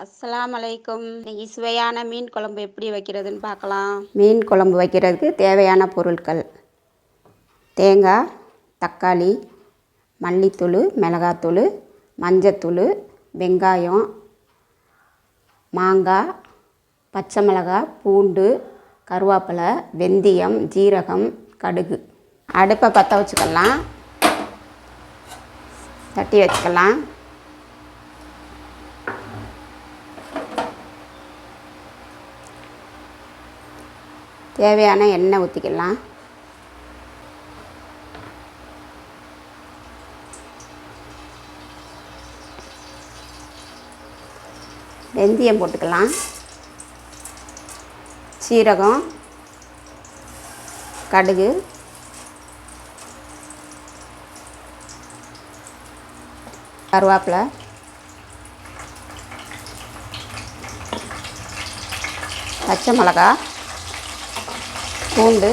அஸ்லாம் அலைக்கும். இன்னைக்கு சுவையான மீன் குழம்பு எப்படி வைக்கிறதுன்னு பார்க்கலாம். மீன் குழம்பு வைக்கிறதுக்கு தேவையான பொருட்கள். தேங்காய் தக்காளி மல்லித்தூள் மிளகாத்தூள் மஞ்சத்தூள் வெங்காயம் மாங்காய் பச்சை மிளகாய் பூண்டு கருவேப்பிலை வெந்தயம் ஜீரகம் கடுகு. அடுப்பை பற்ற வச்சுக்கலாம். தட்டி வச்சுக்கலாம். தேவையான எண்ணெய் ஊற்றிக்கலாம் வெந்தயம் போட்டுக்கலாம். சீரகம் கடுகு கருவேப்பிலை. பச்சை மிளகா பூண்டு.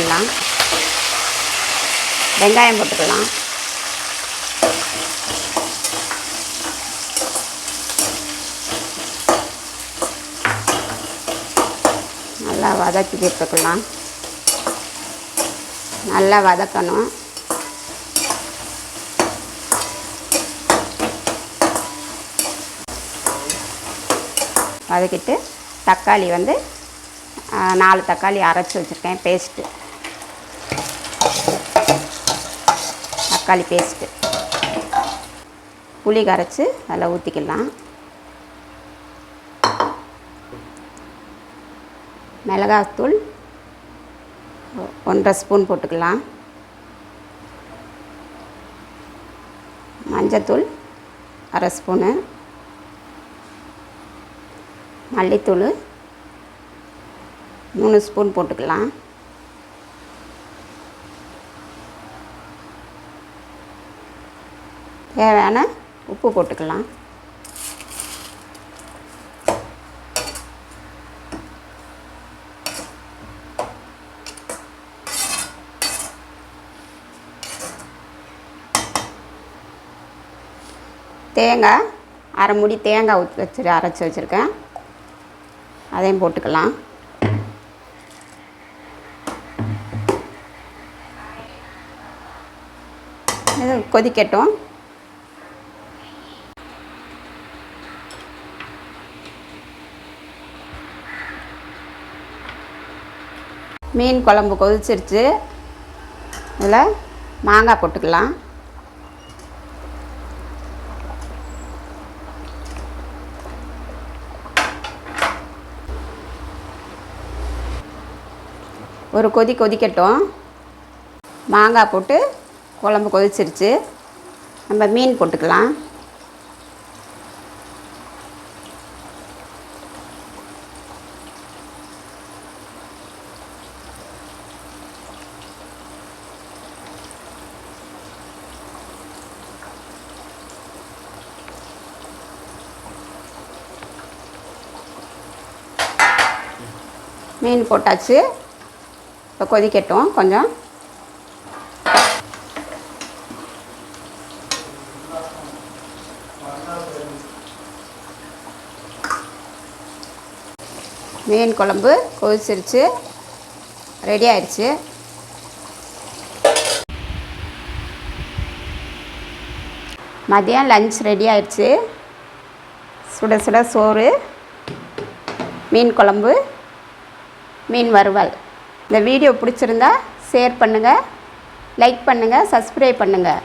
எல்லாம் வெங்காயம் போட்டுக்கலாம். நல்லா வதக்கி விட்டுக்கலாம். நல்லா வதக்கணும். வதக்கிட்டு தக்காளி வந்து நாலு தக்காளி அரைச்சி வச்சுருக்கேன் பேஸ்ட்டு. தக்காளி பேஸ்ட்டு. புளி கரைச்சி அதில் ஊற்றிக்கலாம் மிளகாத்தூள் ஒன்றரை ஸ்பூன் போட்டுக்கலாம். மஞ்சத்தூள் அரை ஸ்பூனு. மல்லித்தூள் மூணு ஸ்பூன் போட்டுக்கலாம். தேவையான உப்பு போட்டுக்கலாம். தேங்காய் அரை முடி தேங்காய் ஊற்றி வச்சு அரைச்சி வச்சுருக்கேன். அதையும் போட்டுக்கலாம். இது கொதிக்கட்டும். மீன் குழம்பு கொதிச்சிருச்சு. இதில் மாங்காய் போட்டுக்கலாம். ஒரு கொதி கொதிக்கட்டும். மாங்காய் போட்டு குழம்பு கொதிச்சிருச்சு. நம்ம மீன் போட்டுக்கலாம். மீன் போட்டாச்சு. இப்போ கொதிக்கட்டும் கொஞ்சம். மீன் குழம்பு கொதிச்சிருச்சு. ரெடி ஆயிடுச்சு. மதியம் லஞ்ச் ரெடி ஆயிடுச்சு. சுட சுட சோறு மீன் குழம்பு மீன் வறுவல். இந்த வீடியோ பிடிச்சிருந்தா ஷேர் பண்ணுங்கள் லைக் பண்ணுங்கள் சப்ஸ்கிரைப் பண்ணுங்கள்